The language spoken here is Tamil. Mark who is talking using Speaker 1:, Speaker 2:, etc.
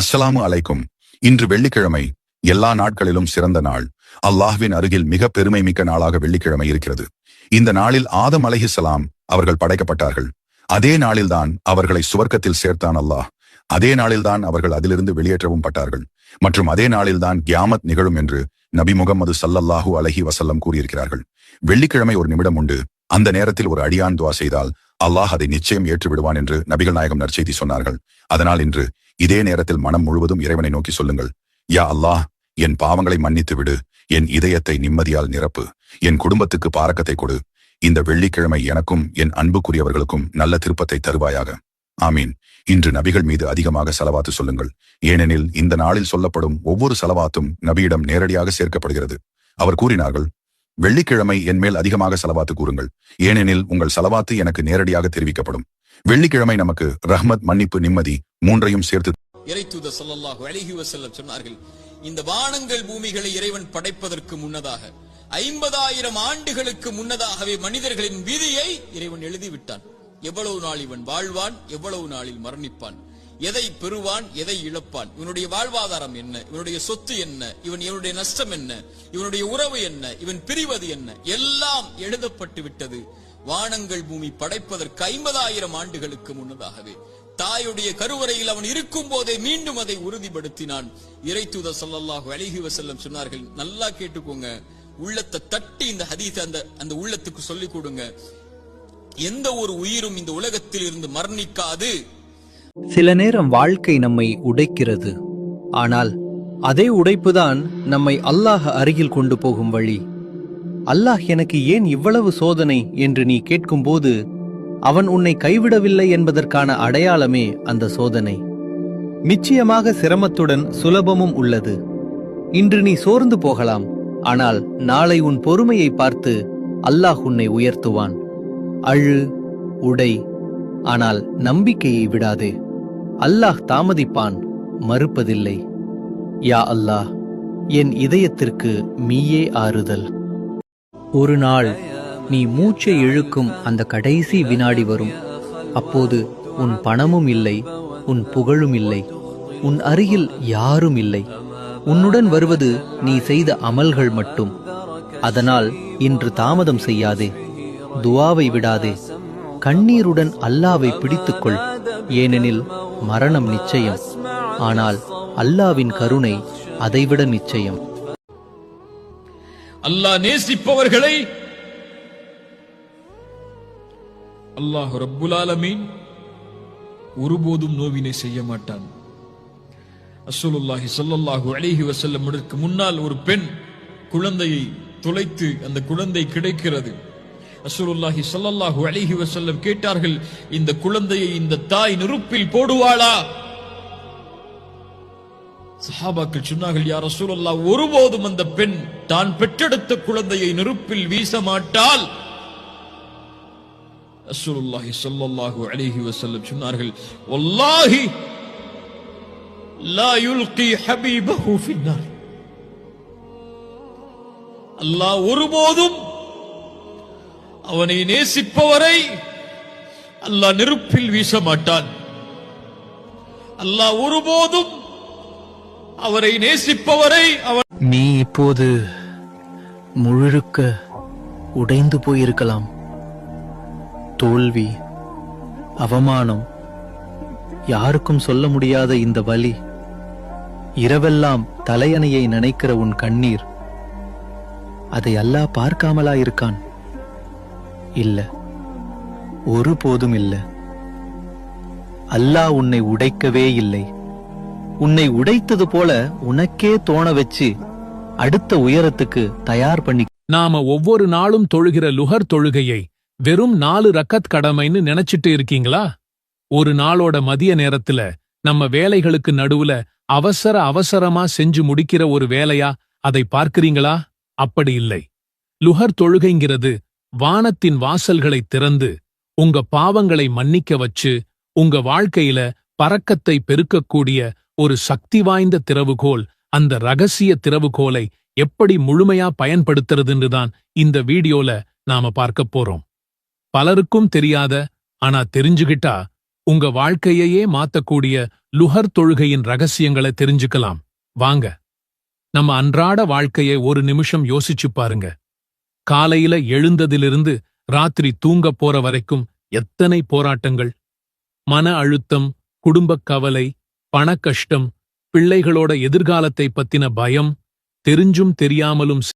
Speaker 1: அஸ்ஸலாமு அலைக்கும். இன்று வெள்ளிக்கிழமை எல்லா நாட்களிலும் சிறந்த நாள். அல்லாஹ்வின் அருகில் மிக பெருமை மிக்க நாளாக வெள்ளிக்கிழமை இருக்கிறது. இந்த நாளில் ஆதம் அலைஹிஸ்ஸலாம் அவர்கள் படைக்கப்பட்டார்கள். அதே நாளில்தான் அவர்களை சுவர்க்கத்தில் சேர்த்தான் அல்லாஹ். அதே நாளில்தான் அவர்கள் அதிலிருந்து வெளியேற்றவும் பட்டார்கள். மற்றும் அதே நாளில்தான் கியாமத் நிகழும் என்று நபி முகமது சல்லல்லாஹூ அலஹி வசல்லம் கூறியிருக்கிறார்கள். வெள்ளிக்கிழமை ஒரு நிமிடம் உண்டு. அந்த நேரத்தில் ஒரு அடியான் துவா செய்தால் அல்லாஹ் அதை நிச்சயம் ஏற்று விடுவான் என்று நபிகள் நாயகம் நற்செய்தி சொன்னார்கள். அதனால் இன்று இதே நேரத்தில் மனம் முழுவதும் இறைவனை நோக்கி சொல்லுங்கள். யா அல்லாஹ் என் பாவங்களை மன்னித்து விடு. என் இதயத்தை நிம்மதியால் நிரப்பு. என் குடும்பத்துக்கு பாரக்கத்தை கொடு. இந்த வெள்ளிக்கிழமை எனக்கும் என் அன்புக்குரியவர்களுக்கும் நல்ல திருப்பத்தை தருவாயாக. ஆமீன். இன்று நபிகள் மீது அதிகமாக செலவாத்து சொல்லுங்கள். ஏனெனில் இந்த நாளில் சொல்லப்படும் ஒவ்வொரு செலவாத்தும் நபியிடம் நேரடியாக சேர்க்கப்படுகிறது. அவர் கூறினார்கள் வெள்ளிக்கிழமை என் மேல் அதிகமாக செலவாத்து கூறுங்கள். ஏனெனில் உங்கள் செலவாத்து எனக்கு நேரடியாக தெரிவிக்கப்படும். வெள்ளிக்கிழமை நமக்கு ரஹ்மத் மன்னிப்பு நிம்மதி மூன்றையும் சேர்த்து
Speaker 2: இறைத்தூத சொல்லல்லாஹு அழகி வஸல்லம் சொன்னார்கள் இந்த வானங்கள் பூமிகளை இறைவன் படைப்பதற்கு முன்னதாக ஐம்பதாயிரம் ஆண்டுகளுக்கு முன்னதாகவே மனிதர்களின் விதியை இறைவன் எழுதிவிட்டான். எவ்வளவு நாள் இவன் வாழ்வான் எவ்வளவு நாளில் மரணிப்பான்? எதை பெறுவான் எதை இழப்பான்? இவனுடைய வாழ்வாதாரம் என்ன? இவனுடைய சொத்து என்ன? இவன் இவனுடைய நஷ்டம் என்ன? இவனுடைய உறவு என்ன? இவன் பிரிவது என்ன? எல்லாம் எழுதப்பட்டு விட்டது. வானங்கள் பூமி படைப்பதற்கு ஐம்பதாயிரம் ஆண்டுகளுக்கு முன்னதாகவே. தாயுடைய கருவறையில் அவன் இருக்கும் போதே மீண்டும் அதை உறுதிப்படுத்தினான். இறைத்தூத ஸல்லல்லாஹு அழகி வசல்லம் சொன்னார்கள் நல்லா கேட்டுக்கோங்க. உள்ளத்தை தட்டி இந்த ஹதீஸ் அந்த அந்த உள்ளத்துக்கு சொல்லிக் கொடுங்க. எந்த ஒரு உயிரும் இந்த உலகத்தில் இருந்து மரணிக்காது.
Speaker 3: சில நேரம் வாழ்க்கை நம்மை உடைக்கிறது. ஆனால் அதே உடைப்புதான் நம்மை அல்லாஹ் அருகில் கொண்டு போகும் வழி. அல்லாஹ் எனக்கு ஏன் இவ்வளவு சோதனை என்று நீ கேட்கும்போது அவன் உன்னை கைவிடவில்லை என்பதற்கான அடையாளமே அந்த சோதனை. நிச்சயமாக சிரமத்துடன் சுலபமும் உள்ளது. இன்று நீ சோர்ந்து போகலாம் ஆனால் நாளை உன் பொறுமையை பார்த்து அல்லாஹ் உன்னை உயர்த்துவான். அழு உடை ஆனால் நம்பிக்கையை விடாதே. அல்லாஹ் தாமதிப்பான் மறுப்பதில்லை. யா அல்லாஹ் என் இதயத்திற்கு மீயே ஆறுதல். ஒரு நாள் நீ மூச்சை இழுக்கும் அந்த கடைசி வினாடி வரும். அப்போது உன் பணமும் இல்லை உன் புகழும் இல்லை உன் அருகில் யாரும் இல்லை. உன்னுடன் வருவது நீ செய்த அமல்கள் மட்டும். அதனால் இன்று தாமதம் செய்யாதே துவாவை விடாதே. கண்ணீருடன் அல்லாவை பிடித்துக்கொள். ஏனெனில் மரணம் நிச்சயம். ஆனால் அல்லாவின் கருணை அதைவிட நிச்சயம்.
Speaker 2: அல்லாஹ் நேசிப்பவர்களை அல்லாஹ் ரப்புலாலமீன் ஒருபோதும் நோவினை செய்ய மாட்டான். அஸ்ஸலுல்லாஹி ஸல்லல்லாஹு அலைஹி வசல்லம் முன்னால் ஒரு பெண் குழந்தையை துளைத்து அந்த குழந்தை கிடைக்கிறது. அஸ்ஸலுல்லாஹி ஸல்லல்லாஹு அலிஹி வசல்லம் கேட்டார்கள் இந்த குழந்தையை இந்த தாய் நெருப்பில் போடுவாளா? சஹாபாக்கள் சொன்னார்கள் யார் ரசூலுல்லாஹ் ஒருபோதும் அந்த பெண் தான் பெற்றெடுத்த குழந்தையை நெருப்பில் வீச மாட்டாள். ரசூலுல்லாஹி ஸல்லல்லாஹு அலைஹி வஸல்லம் சொன்னார்கள் வல்லாஹி லா யுல்கி ஹபீபஹு ஃபின்னார் அல்லாஹ் ஒருபோதும் அவனை நேசிப்பவரை அல்லாஹ் நெருப்பில் வீச மாட்டான். அல்லாஹ் ஒருபோதும் அவரை நேசிப்பவரை அவன்
Speaker 3: நீ இப்போது முழுக்க உடைந்து போயிருக்கலாம். தோல்வி அவமானம் யாருக்கும் சொல்ல முடியாத இந்த வலி இரவெல்லாம் தலையணையை நினைக்கிற உன் கண்ணீர் அதை அல்லாஹ் பார்க்காமலா இருக்கான். இல்ல. ஒருபோதும் இல்ல. அல்லாஹ் உன்னை உடைக்கவே இல்லை. உன்னை உடைத்தது போல உனக்கே தோண வச்சு அடுத்த உயரத்துக்கு தயார் பண்ணி
Speaker 4: நாம ஒவ்வொரு நாளும் தொழுகிற லுகர் தொழுகையை வெறும் நாலு ரக்கத் கடமைன்னு நினைச்சிட்டு இருக்கீங்களா? ஒரு நாளோட மதிய நேரத்துல நம்ம வேலைகளுக்கு நடுவுல அவசர அவசரமா செஞ்சு முடிக்கிற ஒரு வேலையா? அதை பார்க்கிறீங்களா? அப்படி இல்லை. லுகர் தொழுகைங்கிறது வானத்தின் வாசல்களை திறந்து உங்க பாவங்களை மன்னிக்க வச்சு உங்க வாழ்க்கையில பறக்கத்தை பெருக்கக்கூடிய ஒரு சக்தி வாய்ந்த திறவுகோல் அந்த ரகசிய திறவுகோலை எப்படி முழுமையா பயன்படுத்துறதுன்னு தான் இந்த வீடியோல நாம பார்க்க போறோம். பலருக்கும் தெரியாத ஆனா தெரிஞ்சுகிட்டா உங்க வாழ்க்கையையே மாத்தக்கூடிய லுஹர் தொழுகையின் ரகசியங்களை தெரிஞ்சுக்கலாம். வாங்க. நம்ம அன்றாட வாழ்க்கையை ஒரு நிமிஷம் யோசிச்சு பாருங்க. காலையில எழுந்ததிலிருந்து ராத்திரி தூங்க போற வரைக்கும் எத்தனை போராட்டங்கள்? மன அழுத்தம் குடும்பக் கவலை பணக்கஷ்டம் பிள்ளைகளோட எதிர்காலத்தை பத்தின பயம் தெரிஞ்சும் தெரியாமலும்